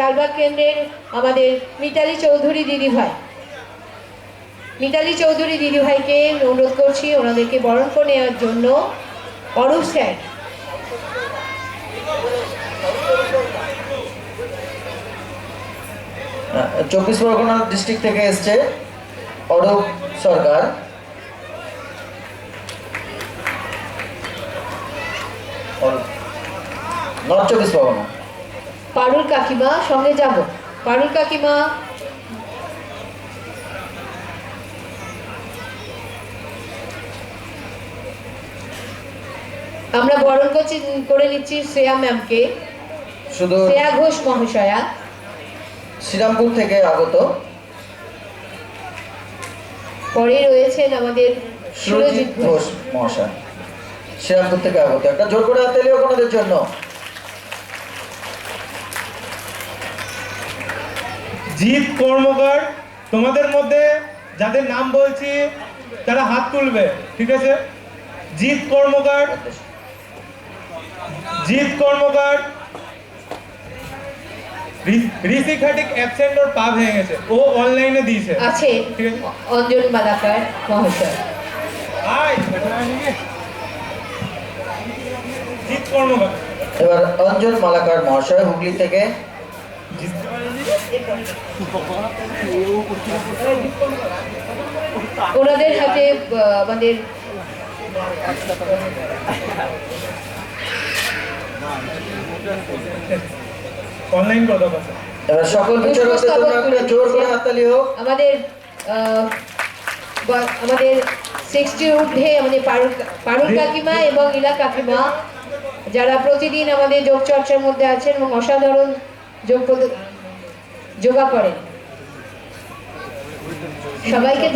লালবাগ কেন্দ্রের আমাদের মিতালি চৌধুরী দিদিভাই মিতালি চৌধুরী দিদিভাইকে অনুরোধ করছি ওনাদেরকে বরণ করে নেওয়ার জন্য। অরূপ স্যার। চব্বিশ পরগনা ডিস্ট্রিক্ট থেকে এসছে অরূপ সরকার। নর্থ চব্বিশ পরগনা। পারুল কাকিমা সঙ্গে যাব। পারুল কাকিমা। আমরা বরণ করছি করে নিচ্ছি শ্রেয়া ম্যামকে। শুধু শ্রেয়া ঘোষ মহাশয়া। শ্রীরামপুর থেকে আগত। পরে রয়েছেন আমাদের সুরজিৎ ঘোষ। মহাশয়। শ্রীরামপুর থেকে আগত। একটা জোর করে হাতে লিও ওনাদের জন্য। জিৎ কর্মকার তোমাদের মধ্যে যাদের নাম বলছি তারা হাত তুলবে ঠিক আছে? জিৎ কর্মকার জিৎ কর্মকার ঋষি খাটিক অ্যাবসেন্ট ওর পা ভেঙে গেছে। ও অনলাইনে দিয়েছে। আছে। ঠিক আছে। অঞ্জন মালাকার মহাশয়। আয় জিৎ কর্মকার। এবার অঞ্জন মালাকার মহাশয় হুগলি থেকে ওনাদের হাতে আমাদের অনলাইন কথা কথা সকল বিচারকদের জন্য একটা জোর করে হাততালি হোক। আমাদের আমাদের সিক্সটি ঊর্ধ্বে আমাদের পারুল পারুল কাকিমা এবং ইলা কাকিমা যারা প্রতিদিন আমাদের যোগ চর্চার মধ্যে আছেন এবং অসাধারণ যোগ করতে যোগা করে। সবাইকে